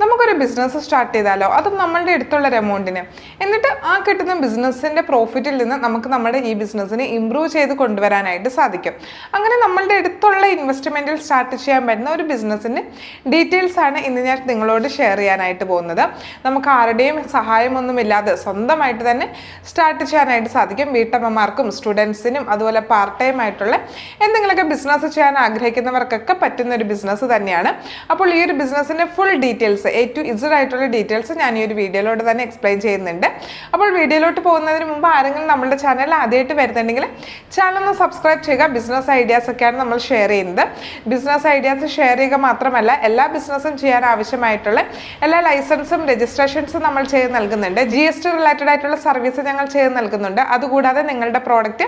നമുക്കൊരു business start ചെയ്താലോ? അതും നമ്മളുടെ അടുത്തുള്ള ഒരു എമൗണ്ടിന് എന്നിട്ട് ആ കിട്ടുന്ന ബിസിനസ്സിന്റെ പ്രോഫിറ്റിൽ നിന്ന് നമുക്ക് നമ്മുടെ ഈ ബിസിനസ്സിനെ ഇമ്പ്രൂവ് ചെയ്ത് കൊണ്ടുവരാനായിട്ട് സാധിക്കും. അങ്ങനെ നമ്മളുടെ അടുത്തുള്ള ഇൻവെസ്റ്റ്മെന്റിൽ സ്റ്റാർട്ട് ചെയ്യാൻ പറ്റുന്ന ഒരു ബിസിനസ്സിന്റെ ഡീറ്റെയിൽസ് ആണ് ഇന്ന് ഞാൻ നിങ്ങളോട് ഷെയർ ചെയ്യാനായിട്ട് പോകുന്നത്. നമുക്ക് ആരുടെയും സഹായമൊന്നുമില്ലാതെ സ്വന്തമായിട്ട് തന്നെ സ്റ്റാർട്ട് ചെയ്യാനായിട്ട് സാധിക്കും. വീട്ടമ്മമാർക്കും സ്റ്റുഡൻസിനും അതുപോലെ പാർട്ട് ടൈം ആയിട്ടുള്ള എന്തെങ്കിലുമൊക്കെ ബിസിനസ് ചെയ്യാൻ ആഗ്രഹിക്കുന്നവർക്കൊക്കെ പറ്റുന്ന ഒരു ബിസിനസ് തന്നെയാണ്. അപ്പോൾ ഈ ഒരു ബിസിനസ്സിന്റെ full details A to Z ആയിട്ടുള്ള ഡീറ്റെയിൽസ് ഞാൻ ഈ ഒരു വീഡിയോയിലോട്ട് തന്നെ എക്സ്പ്ലെയിൻ ചെയ്യുന്നുണ്ട്. അപ്പോൾ വീഡിയോയിലോട്ട് പോകുന്നതിന് മുമ്പ് ആരെങ്കിലും നമ്മുടെ ചാനൽ ആദ്യമായിട്ട് വരുന്നുണ്ടെങ്കിൽ ചാനൽ ഒന്ന് സബ്സ്ക്രൈബ് ചെയ്യുക. ബിസിനസ് ഐഡിയാസ് ഒക്കെയാണ് നമ്മൾ ഷെയർ ചെയ്യുന്നത്. ബിസിനസ് ഐഡിയാസ് ഷെയർ ചെയ്യുക മാത്രമല്ല എല്ലാ ബിസിനസ്സും ചെയ്യാൻ ആവശ്യമായിട്ടുള്ള എല്ലാ ലൈസൻസും രജിസ്ട്രേഷൻസും നമ്മൾ ചെയ്ത് നൽകുന്നുണ്ട്. ജി എസ് ടി റിലേറ്റഡ് ആയിട്ടുള്ള സർവീസ് ഞങ്ങൾ ചെയ്ത് നൽകുന്നുണ്ട്. അതുകൂടാതെ നിങ്ങളുടെ പ്രോഡക്റ്റ്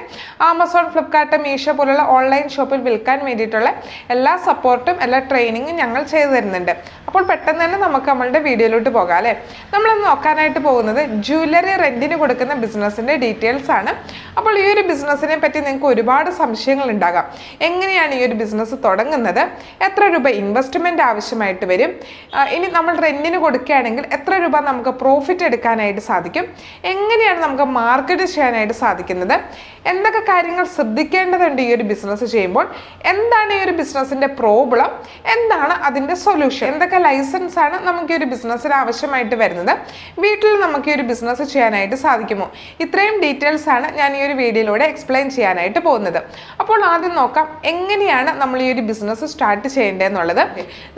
ആമസോൺ ഫ്ലിപ്കാർട്ട് മീഷോ പോലുള്ള ഓൺലൈൻ ഷോപ്പിൽ വിൽക്കാൻ വേണ്ടിയിട്ടുള്ള എല്ലാ സപ്പോർട്ടും എല്ലാ ട്രെയിനിങ്ങും ഞങ്ങൾ ചെയ്തു തരുന്നുണ്ട്. അപ്പോൾ പെട്ടെന്ന് തന്നെ നമുക്ക് നമ്മളുടെ വീഡിയോയിലോട്ട് പോകാം അല്ലേ? നമ്മളൊന്ന് നോക്കാനായിട്ട് പോകുന്നത് ജ്വല്ലറി റെന്റിന് കൊടുക്കുന്ന ബിസിനസ്സിന്റെ ഡീറ്റെയിൽസ് ആണ്. അപ്പോൾ ഈ ഒരു ബിസിനസ്സിനെ പറ്റി നിങ്ങൾക്ക് ഒരുപാട് സംശയങ്ങൾ ഉണ്ടാകാം. എങ്ങനെയാണ് ഈ ഒരു ബിസിനസ് തുടങ്ങുന്നത്. എത്ര രൂപ ഇൻവെസ്റ്റ്മെന്റ് ആവശ്യമായിട്ട് വരും? ഇനി നമ്മൾ റെന്റിന് കൊടുക്കുകയാണെങ്കിൽ എത്ര രൂപ നമുക്ക് പ്രോഫിറ്റ് എടുക്കാനായിട്ട് സാധിക്കും? എങ്ങനെയാണ് നമുക്ക് മാർക്കറ്റ് ചെയ്യാനായിട്ട് സാധിക്കുന്നത്? എന്തൊക്കെ കാര്യങ്ങൾ ശ്രദ്ധിക്കേണ്ടതുണ്ട് ഈ ഒരു ബിസിനസ് ചെയ്യുമ്പോൾ. എന്താണ് ഈ ഒരു ബിസിനസ്സിന്റെ പ്രോബ്ലം എന്താണ് അതിന്റെ സൊല്യൂഷൻ എന്തൊക്കെ ലൈസൻസ് ആണ് നമുക്ക് ഈ ഒരു ബിസിനസ്സിന് ആവശ്യമായിട്ട് വരുന്നത്? വീട്ടിൽ നമുക്ക് ഈ ഒരു ബിസിനസ് ചെയ്യാനായിട്ട് സാധിക്കുമോ? ഇത്രയും ഡീറ്റെയിൽസ് ആണ് ഞാൻ ഈ ഒരു വീഡിയോയിലൂടെ എക്സ്പ്ലെയിൻ ചെയ്യാനായിട്ട് പോകുന്നത്. അപ്പോൾ ആദ്യം നോക്കാം എങ്ങനെയാണ് നമ്മൾ ഈ ഒരു ബിസിനസ് സ്റ്റാർട്ട് ചെയ്യേണ്ടതെന്നുള്ളത്?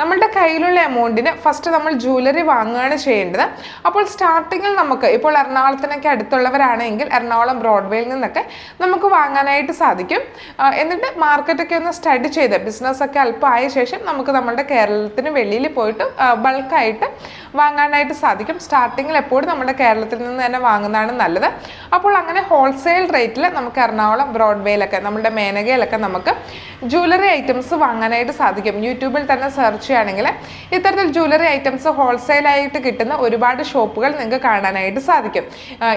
നമ്മളുടെ കയ്യിലുള്ള എമൗണ്ടിന് ഫസ്റ്റ് നമ്മൾ ജ്വല്ലറി വാങ്ങുകയാണ് ചെയ്യേണ്ടത്. അപ്പോൾ സ്റ്റാർട്ടിങ്ങിൽ നമുക്ക് ഇപ്പോൾ എറണാകുളത്തിനൊക്കെ അടുത്തുള്ളവരാണെങ്കിൽ എറണാകുളം ബ്രോഡ്വേയിൽ നിന്നൊക്കെ നമുക്ക് വാങ്ങാനായിട്ട് സാധിക്കും. എന്നിട്ട് മാർക്കറ്റൊക്കെ ഒന്ന് സ്റ്റഡി ചെയ്ത് ബിസിനസ്സൊക്കെ അല്പമായ ശേഷം നമുക്ക് നമ്മുടെ കേരളത്തിന് വെളിയിൽ പോയിട്ട് ബൾക്കായിട്ട് വാങ്ങാനായിട്ട് സാധിക്കും. സ്റ്റാർട്ടിങ്ങിൽ എപ്പോഴും നമ്മുടെ കേരളത്തിൽ നിന്ന് തന്നെ വാങ്ങുന്നതാണ് നല്ലത്. അപ്പോൾ അങ്ങനെ ഹോൾസെയിൽ റേറ്റിൽ നമുക്ക് എറണാകുളം ബ്രോഡ്വേയിലൊക്കെ നമ്മുടെ മേനകയിലൊക്കെ നമുക്ക് ജ്വല്ലറി ഐറ്റംസ് വാങ്ങാനായിട്ട് സാധിക്കും. യൂട്യൂബിൽ തന്നെ സെർച്ച് ചെയ്യുകയാണെങ്കിൽ ഇത്തരത്തിൽ ജ്വല്ലറി ഐറ്റംസ് ഹോൾസെയിലായിട്ട് കിട്ടുന്ന ഒരുപാട് ഷോപ്പുകൾ നിങ്ങൾക്ക് കാണാനായിട്ട് സാധിക്കും.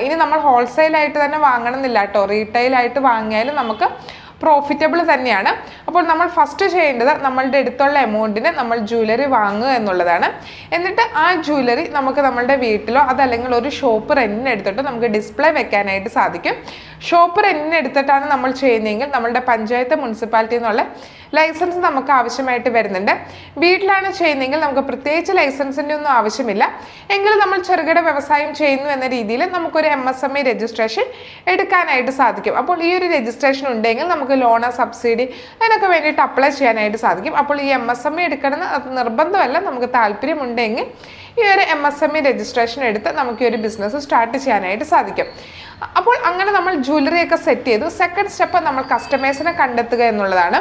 ഇനി നമ്മൾ ഹോൾസെയിലായിട്ട് തന്നെ വാങ്ങണമെന്നില്ല കേട്ടോ. റീറ്റെയിലായിട്ട് വാങ്ങിയാലും നമുക്ക് പ്രോഫിറ്റബിൾ തന്നെയാണ്. അപ്പോൾ നമ്മൾ ഫസ്റ്റ് ചെയ്യേണ്ടത് നമ്മളുടെ അടുത്തുള്ള എമൗണ്ടിന് നമ്മൾ ജ്വല്ലറി വാങ്ങുക എന്നുള്ളതാണ്. എന്നിട്ട് ആ ജ്വല്ലറി നമുക്ക് നമ്മളുടെ വീട്ടിലോ അതല്ലെങ്കിൽ ഒരു ഷോപ്പ് റെന്റിന് എടുത്തിട്ട് നമുക്ക് ഡിസ്പ്ലേ വെക്കാനായിട്ട് സാധിക്കും. ഷോപ്പ് റെന്റിന് എടുത്തിട്ടാണ് നമ്മൾ ചെയ്യുന്നതെങ്കിൽ നമ്മളുടെ പഞ്ചായത്ത് മുനിസിപ്പാലിറ്റി എന്നുള്ള ലൈസൻസ് നമുക്ക് ആവശ്യമായിട്ട് വരുന്നുണ്ട്. വീട്ടിലാണ് ചെയ്യുന്നതെങ്കിൽ നമുക്ക് പ്രത്യേകിച്ച് ലൈസൻസിന്റെ ഒന്നും ആവശ്യമില്ല. എങ്കിലും നമ്മൾ ചെറുകിട വ്യവസായം ചെയ്യുന്നു എന്ന രീതിയിൽ നമുക്കൊരു M S M E registration എടുക്കാനായിട്ട് സാധിക്കും. അപ്പോൾ ഈ ഒരു രജിസ്ട്രേഷൻ ഉണ്ടെങ്കിൽ നമുക്ക് ലോണ് സബ്സിഡി അതിനൊക്കെ വേണ്ടിയിട്ട് അപ്ലൈ ചെയ്യാനായിട്ട് സാധിക്കും. അപ്പോൾ ഈ എം എസ് എം ഇ എടുക്കണമെന്ന് അത് നിർബന്ധമല്ല. നമുക്ക് താല്പര്യമുണ്ടെങ്കിൽ ഈ ഒരു M S M E registration എടുത്ത് നമുക്ക് ഈ ഒരു ബിസിനസ് സ്റ്റാർട്ട് ചെയ്യാനായിട്ട് സാധിക്കും. അപ്പോൾ അങ്ങനെ നമ്മൾ ജ്വല്ലറിയൊക്കെ സെറ്റ് ചെയ്തു. സെക്കൻഡ് സ്റ്റെപ്പ് നമ്മൾ കസ്റ്റമേഴ്സിനെ കണ്ടെത്തുക എന്നുള്ളതാണ്.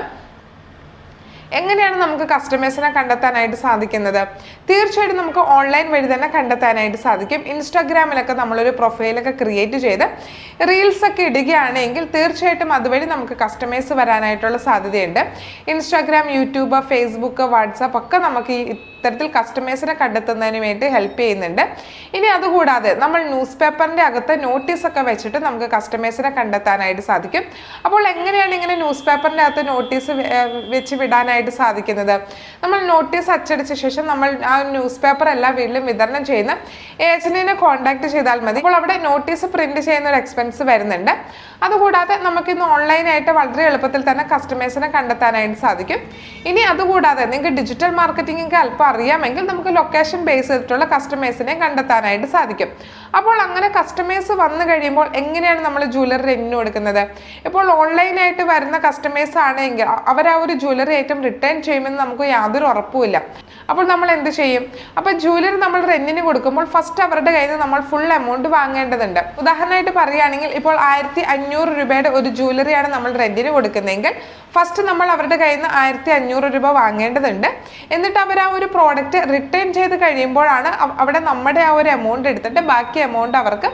എങ്ങനെയാണ് നമുക്ക് കസ്റ്റമേഴ്സിനെ കണ്ടെത്താനായിട്ട് സാധിക്കുന്നത്? തീർച്ചയായിട്ടും നമുക്ക് ഓൺലൈൻ വഴി തന്നെ കണ്ടെത്താനായിട്ട് സാധിക്കും. ഇൻസ്റ്റാഗ്രാമിലൊക്കെ നമ്മളൊരു പ്രൊഫൈലൊക്കെ ക്രിയേറ്റ് ചെയ്ത് റീൽസ് ഒക്കെ ഇടുകയാണെങ്കിൽ തീർച്ചയായിട്ടും അതുവഴി നമുക്ക് കസ്റ്റമേഴ്സ് വരാനായിട്ടുള്ള സാധ്യതയുണ്ട്. ഇൻസ്റ്റാഗ്രാം യൂട്യൂബ് ഫേസ്ബുക്ക് വാട്സാപ്പ് ഒക്കെ നമുക്ക് ഈ ഇത്തരത്തിൽ കസ്റ്റമേഴ്സിനെ കണ്ടെത്തുന്നതിന് വേണ്ടി ഹെൽപ്പ് ചെയ്യുന്നുണ്ട്. ഇനി അതുകൂടാതെ നമ്മൾ ന്യൂസ് പേപ്പറിന്റെ അകത്ത് നോട്ടീസ് ഒക്കെ വെച്ചിട്ട് നമുക്ക് കസ്റ്റമേഴ്സിനെ കണ്ടെത്താനായിട്ട് സാധിക്കും. അപ്പോൾ എങ്ങനെയാണ് ഇങ്ങനെ ന്യൂസ് പേപ്പറിന്റെ അകത്ത് നോട്ടീസ് വെച്ച് വിടാനായിട്ട് സാധിക്കുന്നത്? നമ്മൾ നോട്ടീസ് അച്ചടിച്ച ശേഷം നമ്മൾ ആ ന്യൂസ് പേപ്പർ എല്ലാ വീട്ടിലും വിതരണം ചെയ്യുന്ന ഏജന്റിനെ കോൺടാക്ട് ചെയ്താൽ മതി. അപ്പോൾ അവിടെ നോട്ടീസ് പ്രിന്റ് ചെയ്യുന്ന ഒരു എക്സ്പെൻസ് വരുന്നുണ്ട്. അതുകൂടാതെ നമുക്കിന്ന് ഓൺലൈനായിട്ട് വളരെ എളുപ്പത്തിൽ തന്നെ കസ്റ്റമേഴ്സിനെ കണ്ടെത്താനായിട്ട് സാധിക്കും. ഇനി അതുകൂടാതെ നിങ്ങൾക്ക് ഡിജിറ്റൽ മാർക്കറ്റിംഗ് അല്പം അറിയാമെങ്കിൽ നമുക്ക് ലൊക്കേഷൻ ബേസ് ചെയ്തിട്ടുള്ള കസ്റ്റമേഴ്സിനെ കണ്ടെത്താനായിട്ട് സാധിക്കും. അപ്പോൾ അങ്ങനെ കസ്റ്റമേഴ്സ് വന്നു കഴിയുമ്പോൾ എങ്ങനെയാണ് നമ്മൾ ജ്വല്ലറി റെന്റിന് കൊടുക്കുന്നത് ഇപ്പോൾ ഓൺലൈനായിട്ട് വരുന്ന കസ്റ്റമേഴ്സ് ആണെങ്കിൽ അവർ ആ ഒരു ജ്വല്ലറി ഐറ്റം റിട്ടേൺ ചെയ്യുമെന്ന് നമുക്ക് യാതൊരു ഉറപ്പുമില്ല അപ്പോൾ നമ്മൾ എന്ത് ചെയ്യും? അപ്പോൾ ജ്വല്ലറി നമ്മൾ റെന്റിന് കൊടുക്കുമ്പോൾ ഫസ്റ്റ് അവരുടെ കയ്യിൽ നിന്ന് നമ്മൾ ഫുൾ എമൗണ്ട് വാങ്ങേണ്ടതുണ്ട്. ഉദാഹരണമായിട്ട് പറയുകയാണെങ്കിൽ ഇപ്പോൾ ആയിരത്തി അഞ്ഞൂറ് രൂപയുടെ ഒരു ജ്വല്ലറിയാണ് നമ്മൾ റെന്റിന് കൊടുക്കുന്നതെങ്കിൽ ഫസ്റ്റ് നമ്മൾ അവരുടെ കയ്യിൽ നിന്ന് ആയിരത്തി അഞ്ഞൂറ് രൂപ വാങ്ങേണ്ടതുണ്ട്. എന്നിട്ട് അവർ ആ ഒരു പ്രോഡക്റ്റ് റിട്ടേൺ ചെയ്ത് കഴിയുമ്പോഴാണ് അവ- അവിടെ നമ്മുടെ ആ ഒരു എമൗണ്ട് എടുത്തിട്ട് ബാക്കി എമൗണ്ട് അവർക്ക്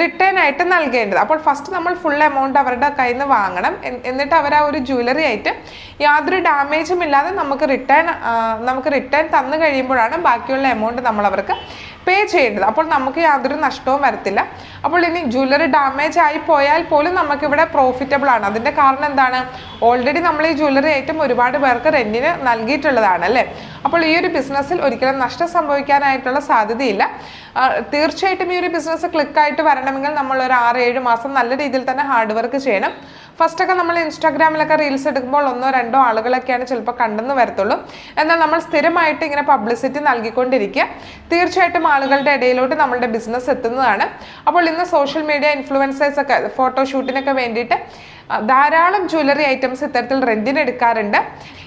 റിട്ടേൺ ആയിട്ട് നൽകേണ്ടത്. അപ്പോൾ ഫസ്റ്റ് നമ്മൾ ഫുൾ എമൗണ്ട് അവരുടെ കയ്യിൽ നിന്ന് വാങ്ങണം എന്നിട്ട് അവർ ആ ഒരു ജ്വല്ലറി ആയിട്ട് യാതൊരു ഡാമേജും ഇല്ലാതെ നമുക്ക് റിട്ടേൺ നമുക്ക് റിട്ടേൺ തന്നു കഴിയുമ്പോഴാണ് ബാക്കിയുള്ള എമൗണ്ട് നമ്മൾ അവർക്ക് പേ ചെയ്യേണ്ടത്. അപ്പോൾ നമുക്ക് യാതൊരു നഷ്ടവും വരത്തില്ല. അപ്പോൾ ഇനി ജ്വല്ലറി ഡാമേജ് ആയി പോയാൽ പോലും നമുക്കിവിടെ പ്രോഫിറ്റബിൾ ആണ്. അതിന്റെ കാരണം എന്താണ്? ഓൾറെഡി നമ്മൾ ഈ ജ്വല്ലറി ഐറ്റം ഒരുപാട് പേർക്ക് റെന്റിന് നൽകിയിട്ടുള്ളതാണ് അല്ലേ? അപ്പോൾ ഈ ഒരു ബിസിനസ്സിൽ ഒരിക്കലും നഷ്ടം സംഭവിക്കാനായിട്ടുള്ള സാധ്യതയില്ല. തീർച്ചയായിട്ടും ഈ ഒരു ബിസിനസ് ക്ലിക്കായിട്ട് വരണമെങ്കിൽ നമ്മൾ ഒരു ആറ് ഏഴ് മാസം നല്ല രീതിയിൽ തന്നെ ഹാർഡ് വർക്ക് ചെയ്യണം. ഫസ്റ്റ് ഒക്കെ നമ്മൾ ഇൻസ്റ്റാഗ്രാമിലൊക്കെ റീൽസ് എടുക്കുമ്പോൾ ഒന്നോ രണ്ടോ ആളുകളൊക്കെയാണ് ചിലപ്പോൾ കണ്ടെന്ന് വരത്തുള്ളൂ. എന്നാൽ നമ്മൾ സ്ഥിരമായിട്ട് ഇങ്ങനെ പബ്ലിസിറ്റി നൽകിക്കൊണ്ടിരിക്കുക. തീർച്ചയായിട്ടും ആളുകളുടെ ഇടയിലോട്ട് നമ്മളുടെ ബിസിനസ് എത്തുന്നതാണ്. അപ്പോൾ ഇന്ന് സോഷ്യൽ മീഡിയ ഇൻഫ്ലുവൻസേഴ്സ് ഒക്കെ ഫോട്ടോഷൂട്ടിനൊക്കെ വേണ്ടിയിട്ട് ധാരാളം ജ്വല്ലറി ഐറ്റംസ് ഇത്തരത്തിൽ റെന്റിന് എടുക്കാറുണ്ട്.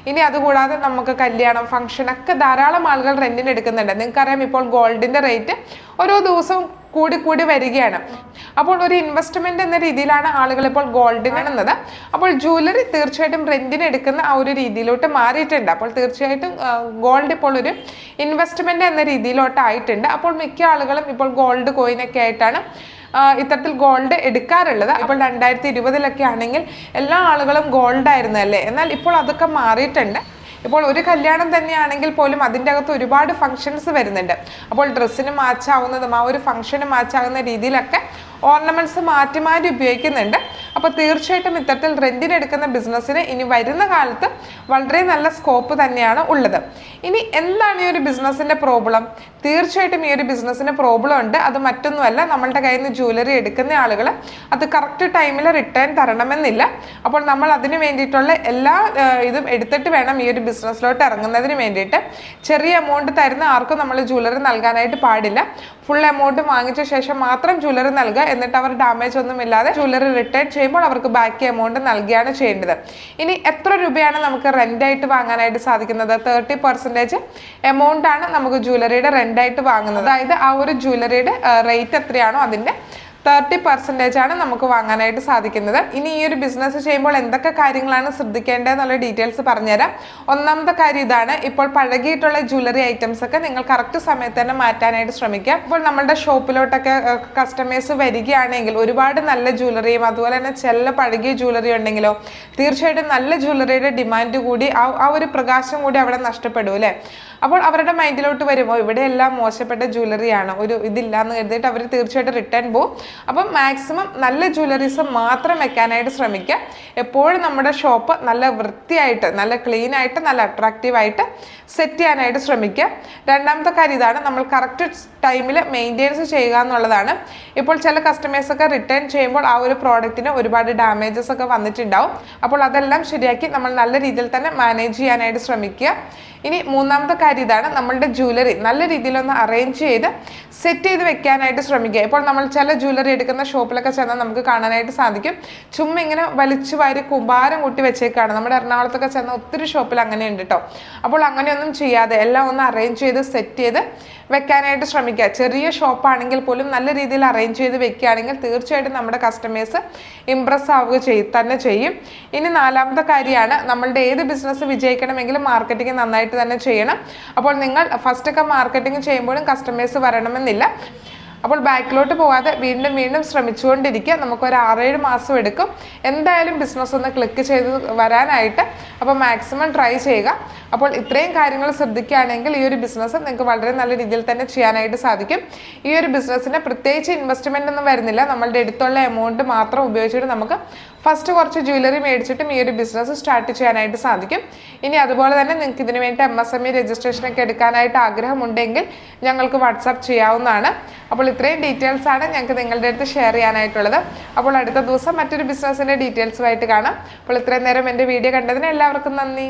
ഇനി അതുകൂടാതെ നമുക്ക് കല്യാണം ഫംഗ്ഷൻ ഒക്കെ ധാരാളം ആളുകൾ റെന്റിന് എടുക്കുന്നുണ്ട്. നിങ്ങൾക്കറിയാം ഇപ്പോൾ ഗോൾഡിന്റെ റേറ്റ് ഓരോ ദിവസവും കൂടി കൂടി വരികയാണ്. അപ്പോൾ ഒരു ഇൻവെസ്റ്റ്മെന്റ് എന്ന രീതിയിലാണ് ആളുകൾ ഇപ്പോൾ ഗോൾഡ് അപ്പോൾ ജ്വല്ലറി തീർച്ചയായിട്ടും റെന്റിന് എടുക്കുന്ന ആ ഒരു രീതിയിലോട്ട് മാറിയിട്ടുണ്ട്. അപ്പോൾ തീർച്ചയായിട്ടും ഗോൾഡ് ഇപ്പോൾ ഒരു ഇൻവെസ്റ്റ്മെന്റ് എന്ന രീതിയിലോട്ട് ആയിട്ടുണ്ട്. അപ്പോൾ മിക്ക ആളുകളും ഇപ്പോൾ ഗോൾഡ് കോയിനൊക്കെ ആയിട്ടാണ് ഇത്തരത്തിൽ ഗോൾഡ് എടുക്കാറുള്ളത്. അപ്പോൾ രണ്ടായിരത്തി ഇരുപതിലൊക്കെ ആണെങ്കിൽ എല്ലാ ആളുകളും ഗോൾഡ് ആയിരുന്നു അല്ലേ എന്നാൽ ഇപ്പോൾ അതൊക്കെ മാറിയിട്ടുണ്ട്. ഇപ്പോൾ ഒരു കല്യാണം തന്നെയാണെങ്കിൽ പോലും അതിന്റെ അകത്ത് ഒരുപാട് ഫങ്ഷൻസ് വരുന്നുണ്ട്. അപ്പോൾ ഡ്രസ്സിന് മാച്ചാവുന്നതും ആ ഒരു ഫംഗ്ഷന് മാച്ചാകുന്ന രീതിയിലൊക്കെ ഓർണമെന്റ്സ് മാറ്റി മാറ്റി ഉപയോഗിക്കുന്നുണ്ട്. അപ്പോൾ തീർച്ചയായിട്ടും ഇത്തരത്തിൽ റെന്റിനെടുക്കുന്ന ബിസിനസ്സിന് ഇനി വരുന്ന കാലത്ത് വളരെ നല്ല സ്കോപ്പ് തന്നെയാണ് ഉള്ളത്. ഇനി എന്താണ് ഈ ഒരു ബിസിനസ്സിന്റെ പ്രോബ്ലം തീർച്ചയായിട്ടും ഈ ഒരു ബിസിനസ്സിന് പ്രോബ്ലം ഉണ്ട്. അത് മറ്റൊന്നുമല്ല നമ്മളുടെ കയ്യിൽ നിന്ന് ജ്വല്ലറി എടുക്കുന്ന ആളുകൾ അത് കറക്റ്റ് ടൈമിൽ റിട്ടേൺ തരണമെന്നില്ല. അപ്പോൾ നമ്മൾ അതിന് വേണ്ടിയിട്ടുള്ള എല്ലാ ഇതും എടുത്തിട്ട് വേണം ഈ ഒരു ബിസിനസ്സിലോട്ട് ഇറങ്ങുന്നതിന് വേണ്ടിയിട്ട്. ചെറിയ എമൗണ്ട് തരുന്ന ആർക്കും നമ്മൾ ജ്വല്ലറി നൽകാനായിട്ട് പാടില്ല. ഫുൾ എമൗണ്ട് വാങ്ങിച്ച ശേഷം മാത്രം ജ്വല്ലറി നൽകുക. എന്നിട്ട് അവർ ഡാമേജ് ഒന്നും ഇല്ലാതെ ജ്വല്ലറി റിട്ടേൺ ചെയ്യുമ്പോൾ അവർക്ക് ബാക്കി എമൗണ്ട് നൽകുകയാണ് ചെയ്യേണ്ടത്. ഇനി എത്ര രൂപയാണ് നമുക്ക് റെന്റായിട്ട് വാങ്ങാനായിട്ട് സാധിക്കുന്നത്? തേർട്ടി പെർസെന്റേജ് എമൗണ്ട് ആണ് നമുക്ക് ജ്വല്ലറിയുടെ റെന്റായിട്ട് വാങ്ങുന്നത്. അതായത് ആ ഒരു ജ്വല്ലറിയുടെ റേറ്റ് എത്രയാണോ അതിന്റെ തേർട്ടി പെർസെന്റേജ് ആണ് നമുക്ക് വാങ്ങാനായിട്ട് സാധിക്കുന്നത്. ഇനി ഈ ഒരു ബിസിനസ് ചെയ്യുമ്പോൾ എന്തൊക്കെ കാര്യങ്ങളാണ് ശ്രദ്ധിക്കേണ്ടത് എന്നുള്ള ഡീറ്റെയിൽസ് പറഞ്ഞുതരാം. ഒന്നാമത്തെ കാര്യം ഇതാണ്. ഇപ്പോൾ പഴകിയിട്ടുള്ള ജ്വല്ലറി ഐറ്റംസ് ഒക്കെ നിങ്ങൾ കറക്റ്റ് സമയത്ത് തന്നെ മാറ്റാനായിട്ട് ശ്രമിക്കുക. ഇപ്പോൾ നമ്മുടെ ഷോപ്പിലോട്ടൊക്കെ കസ്റ്റമേഴ്സ് വരികയാണെങ്കിൽ ഒരുപാട് നല്ല ജ്വല്ലറിയും അതുപോലെ തന്നെ ചെല്ല പഴകിയ ജ്വല്ലറി ഉണ്ടെങ്കിലോ തീർച്ചയായിട്ടും നല്ല ജ്വല്ലറിയുടെ ഡിമാൻഡ് കൂടി ആ ഒരു പ്രകാശം കൂടി അവിടെ നഷ്ടപ്പെടും അല്ലേ? അപ്പോൾ അവരുടെ മൈൻഡിലോട്ട് വരുമ്പോൾ ഇവിടെ എല്ലാം മോശപ്പെട്ട ജ്വല്ലറിയാണ്. ഒരു ഇതില്ല എന്ന് കരുതിയിട്ട് അവർ തീർച്ചയായിട്ടും റിട്ടേൺ പോകും അപ്പം മാക്സിമം നല്ല ജ്വല്ലറീസ് മാത്രം വെക്കാനായിട്ട് ശ്രമിക്കുക. എപ്പോഴും നമ്മുടെ ഷോപ്പ് നല്ല വൃത്തിയായിട്ട് നല്ല ക്ലീൻ ആയിട്ട് നല്ല അട്രാക്റ്റീവായിട്ട് സെറ്റ് ചെയ്യാനായിട്ട് ശ്രമിക്കുക. രണ്ടാമത്തെ കാര്യം ഇതാണ്. നമ്മൾ കറക്റ്റ് ടൈമിൽ മെയിന്റെയിൻസ് ചെയ്യുക എന്നുള്ളതാണ്. ഇപ്പോൾ ചില കസ്റ്റമേഴ്സ് ഒക്കെ റിട്ടേൺ ചെയ്യുമ്പോൾ ആ ഒരു പ്രോഡക്റ്റിന് ഒരുപാട് ഡാമേജസ് ഒക്കെ വന്നിട്ടുണ്ടാവും. അപ്പോൾ അതെല്ലാം ശരിയാക്കി നമ്മൾ നല്ല രീതിയിൽ തന്നെ മാനേജ് ചെയ്യാനായിട്ട് ശ്രമിക്കുക. ഇനി മൂന്നാമത്തെ കാര്യം ഇതാണ് നമ്മളുടെ ജ്വല്ലറി നല്ല രീതിയിലൊന്ന് അറേഞ്ച് ചെയ്ത് സെറ്റ് ചെയ്ത് വെക്കാനായിട്ട് ശ്രമിക്കുക. ഇപ്പോൾ നമ്മൾ ചില ജ്വല്ലറി എടുക്കുന്ന ഷോപ്പിലൊക്കെ ചെന്നാൽ നമുക്ക് കാണാനായിട്ട് സാധിക്കും. ചുമ്മാ ഇങ്ങനെ വലിച്ചു വാരി കുമ്പാരം കൂട്ടി വെച്ചേക്കാണ്. നമ്മുടെ എറണാകുളത്തൊക്കെ ചെന്ന ഒത്തിരി ഷോപ്പിൽ അങ്ങനെയുണ്ട് കേട്ടോ അപ്പോൾ അങ്ങനെയൊന്നും ചെയ്യാതെ എല്ലാം ഒന്ന് അറേഞ്ച് ചെയ്ത് സെറ്റ് ചെയ്ത് വെക്കാനായിട്ട് ശ്രമിക്കുക. ചെറിയ ഷോപ്പാണെങ്കിൽ പോലും നല്ല രീതിയിൽ അറേഞ്ച് ചെയ്ത് വെക്കുകയാണെങ്കിൽ തീർച്ചയായിട്ടും നമ്മുടെ കസ്റ്റമേഴ്സ് ഇമ്പ്രസ് ആവുക ചെയ് തന്നെ ചെയ്യും. ഇനി നാലാമത്തെ കാര്യമാണ് നമ്മളുടെ ഏത് ബിസിനസ് വിജയിക്കണമെങ്കിലും മാർക്കറ്റിംഗ് നന്നായിട്ട് തന്നെ ചെയ്യണം. അപ്പോൾ നിങ്ങൾ ഫസ്റ്റൊക്കെ മാർക്കറ്റിംഗ് ചെയ്യുമ്പോഴും കസ്റ്റമേഴ്സ് വരണമെന്നില്ല. അപ്പോൾ ബാക്കിലോട്ട് പോകാതെ വീണ്ടും വീണ്ടും ശ്രമിച്ചുകൊണ്ടിരിക്കുക. നമുക്കൊരു ആറേഴ് മാസം എടുക്കും. എന്തായാലും ബിസിനസ് ഒന്ന് ക്ലിക്ക് ചെയ്ത് വരാനായിട്ട് അപ്പോൾ മാക്സിമം ട്രൈ ചെയ്യുക. അപ്പോൾ ഇത്രയും കാര്യങ്ങൾ ശ്രദ്ധിക്കുകയാണെങ്കിൽ ഈ ഒരു ബിസിനസ് നിങ്ങൾക്ക് വളരെ നല്ല രീതിയിൽ തന്നെ ചെയ്യാനായിട്ട് സാധിക്കും. ഈ ഒരു ബിസിനസ്സിന് പ്രത്യേകിച്ച് ഇൻവെസ്റ്റ്മെന്റ് ഒന്നും വരുന്നില്ല. നമ്മളുടെ അടുത്തുള്ള എമൗണ്ട് മാത്രം ഉപയോഗിച്ചിട്ട് നമുക്ക് ഫസ്റ്റ് കുറച്ച് ജ്വല്ലറി മേടിച്ചിട്ടും ഈ ഒരു ബിസിനസ് സ്റ്റാർട്ട് ചെയ്യാനായിട്ട് സാധിക്കും. ഇനി അതുപോലെ തന്നെ നിങ്ങൾക്ക് ഇതിനു വേണ്ടി എം എസ് എം ഇ രജിസ്ട്രേഷനൊക്കെ എടുക്കാനായിട്ട് ആഗ്രഹമുണ്ടെങ്കിൽ ഞങ്ങൾക്ക് വാട്സാപ്പ് ചെയ്യാവുന്നതാണ്. അപ്പോൾ ഇത്രയും ഡീറ്റെയിൽസ് ആണ് ഞങ്ങൾക്ക് നിങ്ങളുടെ അടുത്ത് ഷെയർ ചെയ്യാനായിട്ടുള്ളത്. അപ്പോൾ അടുത്ത ദിവസം മറ്റൊരു ബിസിനസ്സിന്റെ ഡീറ്റെയിൽസുമായിട്ട് കാണാം. അപ്പോൾ ഇത്രയും നേരം എന്റെ വീഡിയോ കണ്ടതിന് എല്ലാവർക്കും നന്ദി.